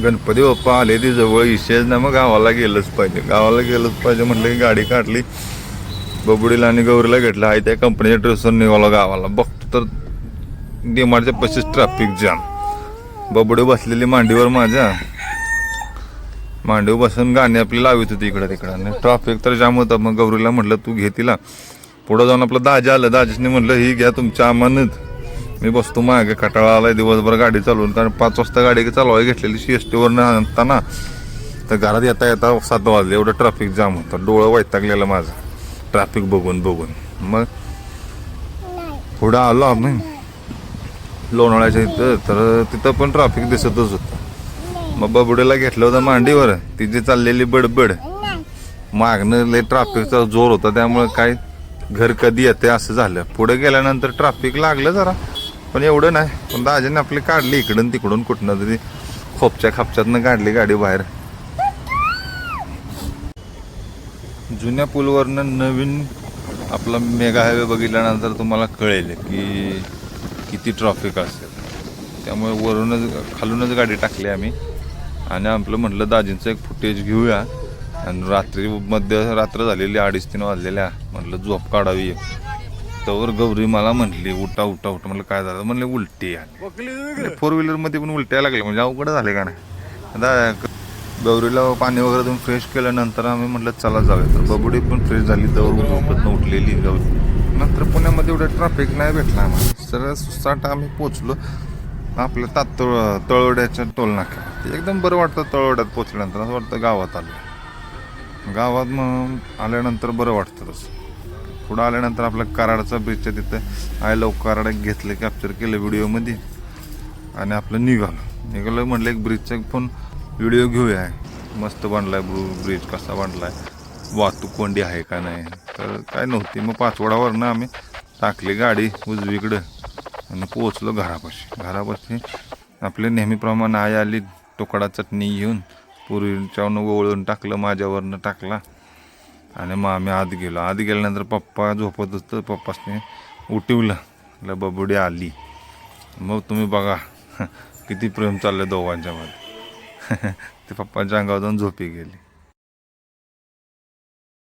गणपती बाप्पा आले ते जवळ इशेच ना मग गावाला गेलंच पाहिजे. गावाला गेलंच पाहिजे म्हटलं की गाडी काढली बबुडीला आणि गौरीला घेतलं. आहे त्या कंपनीच्या ड्रेसवर निघाला गावाला. बघतो तर डिमार्टच्या पशीच ट्रॅफिक जाम बबुडी बसलेली मांडीवर माझ्या. मांडीवर बसून गाणी आपली लावित होती इकडं तिकडं. आणि ट्रॅफिक तर जाम होता. मग गौरीला म्हटलं तू घे तिला. पुढं जाऊन आपलं दाजा आलं. दाजीने म्हटलं ही घ्या तुमच्या आमानच मी बसतो मागे कटाळा आलाय दिवसभर गाडी चालवून. कारण पाच वाजता गाडी चालवायला घेतलेली सी एस टीवरनं आणताना तर घरात येता येता सात वाजले. एवढं ट्रॅफिक जाम होतं. डोळं वैतागलेलं माझं. ट्रॅफिक बघून बघून. मग पुढं आलो आम्ही. लोणावळ्याच्या इथं. तर तिथं पण ट्रॅफिक दिसतच होतं. मग बबुडेला घेतलं होतं मांडीवर. तिची चाललेली बडबड. मागणं लय ट्रॅफिकचा जोर होता. त्यामुळे काय घर कधी येते असं झालं. पुढे गेल्यानंतर ट्रॅफिक लागलं जरा. पण एवढं नाही. पण दाजीने आपली काढली इकडून तिकडून कुठनं तरी खोपच्या खापच्यातनं काढली गाडी बाहेर. जुन्या पूलवरनं नवीन आपला मेगा हायवे बघितल्यानंतर तुम्हाला कळेल की किती ट्रॉफिक असेल. त्यामुळे वरूनच खालूनच गाडी टाकली आम्ही. आणि आपलं म्हटलं दाजींचं एक फुटेज घेऊया. आणि रात्री मध्य रात्र झालेली अडीच तीन वाजलेल्या. म्हटलं झोप काढावी. तवर गौरी मला म्हटली उठा उठा उठा. म्हटलं काय झालं? म्हणले उलटी आली फोर व्हीलरमध्ये पण उलट्या लागल्या म्हणजे अवघड झाले का नाही? आता गौरीला पाणी वगैरे देऊन फ्रेश केल्यानंतर आम्ही म्हटलं चला जाऊया. तर बबुडी पण फ्रेश झाली तर झोपत उठलेली गौरी नंतर पुण्यामध्ये एवढं ट्रॅफिक नाही भेटलं आम्हाला. सरळ सुसाट आम्ही पोचलो. आपल्या तातळ तळवड्याच्या टोल नाक्यावर एकदम बरं वाटतं तळवड्यात पोचल्यानंतर. असं वाटतं गावात आलं. गावात मग आल्यानंतर बरं वाटतं तसं. पुढं आल्यानंतर आपलं कराडचा ब्रिजच्या तिथं. आय लव कराड एक घेतलं कॅप्चर केलं व्हिडिओमध्ये आणि आपलं निघालं. निघालं म्हटलं एक ब्रिजचा एक पण व्हिडिओ घेऊया. मस्त बांधलाय ब्रू ब्रिज कसा बांधलाय वाहतूक कोंडी आहे का नाही. तर काय नव्हती. मग पाचवडावरनं आम्ही टाकली गाडी उजवीकडं. आणि पोहोचलो घरापाशी. घरापाशी आपले नेहमीप्रमाणे आई आली तुकडा चटणी घेऊन. पूर्वीच्यावरनं ओवळून टाकलं माझ्यावरनं टाकला. आणि मग आम्ही आत गेलो. आत गेल्यानंतर पप्पा झोपत असतो पप्पासने उठवलं. बबुडी आली. मग तुम्ही बघा किती प्रेम चाललं दोघांच्यामध्ये. ते पप्पाच्या अंगावर जाऊन झोपी गेली.